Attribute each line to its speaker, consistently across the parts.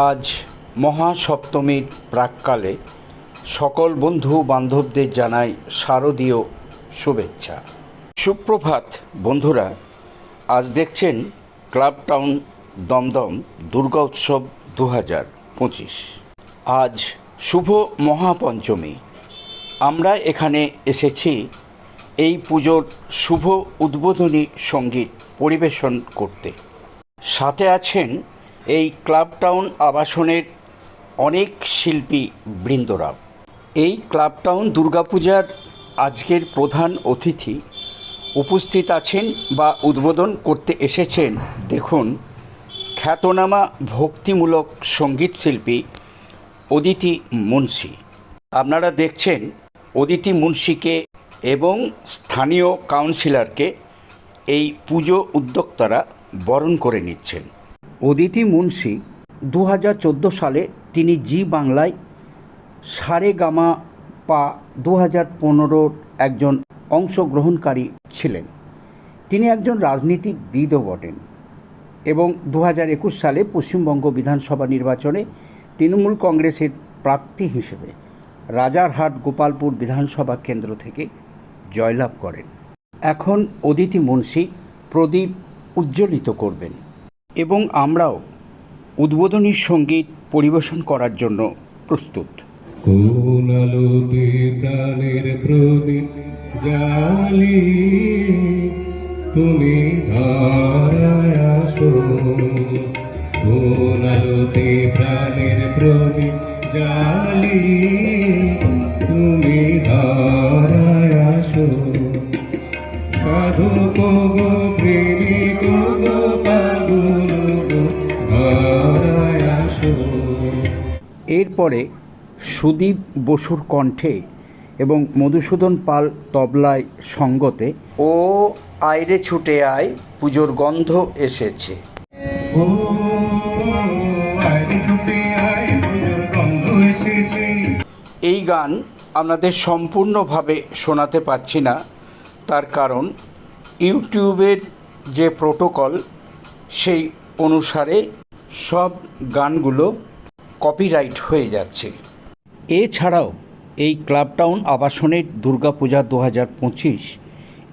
Speaker 1: আজ মহাসপ্তমীর প্রাককালে সকল বন্ধু বান্ধবদের জানাই শারদীয় শুভেচ্ছা। সুপ্রভাত, বন্ধুরা, আজ দেখছেন ক্লাব টাউন দমদম দুর্গা উৎসব দু হাজার পঁচিশ। আজ শুভ মহাপঞ্চমী। আমরা এখানে এসেছি এই পুজোর শুভ উদ্বোধনী সংগীত পরিবেশন করতে। সাথে আছেন এই ক্লাব টাউন আবাসনের অনেক শিল্পী বৃন্দরা। এই ক্লাব টাউন দুর্গাপূজার আজকের প্রধান অতিথি উপস্থিত আছেন বা উদ্বোধন করতে এসেছেন দেখুন, খ্যাতনামা ভক্তিমূলক সংগীত শিল্পী অদিতি মুন্সি। আপনারা দেখছেন অদিতি মুন্সিকে এবং স্থানীয় কাউন্সিলরকে এই পুজো উদ্যোক্তারা বরণ করে নিচ্ছেন। অদিতি মুন্সি দু হাজার চোদ্দ সালে তিনি জি বাংলায় সারে গামা পা দু হাজার পনেরোর একজন অংশগ্রহণকারী ছিলেন। তিনি একজন রাজনীতিবিদও বটেন এবং দু একুশ সালে পশ্চিমবঙ্গ বিধানসভা নির্বাচনে তৃণমূল কংগ্রেসের প্রার্থী হিসেবে রাজারহাট গোপালপুর বিধানসভা কেন্দ্র থেকে জয়লাভ করেন। এখন অদিতি মুন্সি প্রদীপ উজ্জ্বলিত করবেন। এবং আমরাও উদ্বোধনী সংগীত পরিবেশন করার জন্য প্রস্তুত।
Speaker 2: তুমি ধারায় আসো। কোন আলোতে প্রাণের প্রদীপ জালি তুমি সাধক গো প্রেমিক
Speaker 1: এরপরে সুদীপ বসুর কণ্ঠে এবং মধুসূদন পাল তবলায় সঙ্গতে ও আয়রে ছুটে আয় পুজোর গন্ধ এসেছে।
Speaker 2: ও আয় ছুটে আয় পুজোর গন্ধ এসেছে
Speaker 1: এই গান আপনাদের সম্পূর্ণভাবে শোনাতে পারছি না, তার কারণ ইউটিউবের যে প্রোটোকল, সেই অনুসারে সব গানগুলো কপিরাইট হয়ে যাচ্ছে। এছাড়াও এই ক্লাব টাউন আবাসনের দুর্গাপূজা দু হাজার পঁচিশ,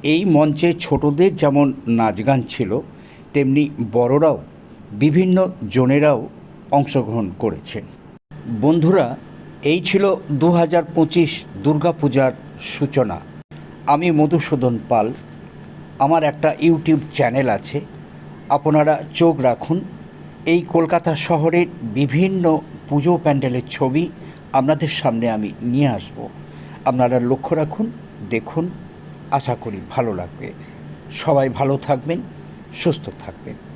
Speaker 1: এই মঞ্চে ছোটদের যেমন নাচ গান ছিল, তেমনি বড়রাও, বিভিন্ন জনেরাও অংশগ্রহণ করেছেন। বন্ধুরা, এই ছিল দু হাজার পঁচিশ দুর্গাপূজার সূচনা। আমি মধুসূদন পাল। আমার একটা ইউটিউব চ্যানেল আছে। আপনারা চোখ রাখুন। এই কলকাতা শহরের বিভিন্ন পুজো প্যান্ডেলের ছবি আপনাদের সামনে আমি নিয়ে আসব। আপনারা লক্ষ্য রাখুন, দেখুন, আশা করি ভালো লাগবে। সবাই ভালো থাকবেন, সুস্থ থাকবেন।